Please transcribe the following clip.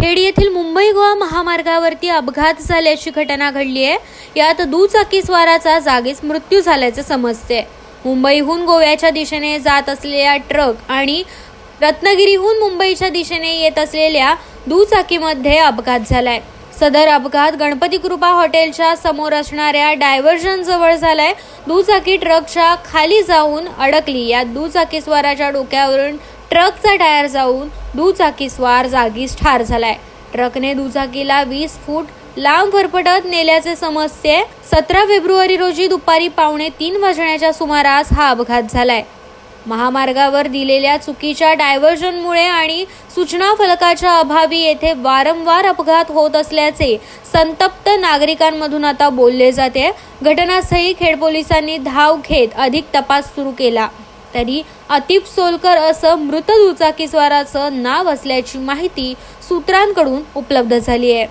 खेड येथील मुंबई गोवा महामार्गावरती अपघात झाल्याची घटना घडली आहे. यात दुचाकी स्वाराचा जागीच मृत्यू झाल्याचे समजते मुंबईहून गोव्याच्या दिशेने जात असलेल्या ट्रक आणि रत्नागिरीहून मुंबईच्या दिशेने येत असलेल्या दुचाकीमध्ये अपघात झालाय. सदर अपघात गणपती कृपा हॉटेलच्या समोर असणाऱ्या डायव्हर्जन जवळ झालाय. दुचाकी ट्रकच्या खाली जाऊन अडकली. या दुचाकी स्वाराच्या डोक्यावरून ट्रकचा टायर जाऊन दुचाकी स्वार जागीच ठार झालाय. ट्रकने दुचाकीला वीस फूट लांब फरफटत नेल्याचे समजते सतरा फेब्रुवारी रोजी दुपारी पावणे तीन वाजण्याच्या सुमारास हा अपघात झालाय. महामार्गावर दिलेल्या चुकीच्या डायव्हर्जनमुळे आणि सूचना फलकाच्या अभावी येथे वारंवार अपघात होत असल्याचे संतप्त नागरिकांमधून आता बोलले जाते. घटनास्थळी खेड पोलिसांनी धाव घेत अधिक तपास सुरू केला. तरी अतिप सोलकर असं मृत दुचाकीस्वाराचं नाव असल्याची माहिती सूत्रांकडून उपलब्ध झाली आहे.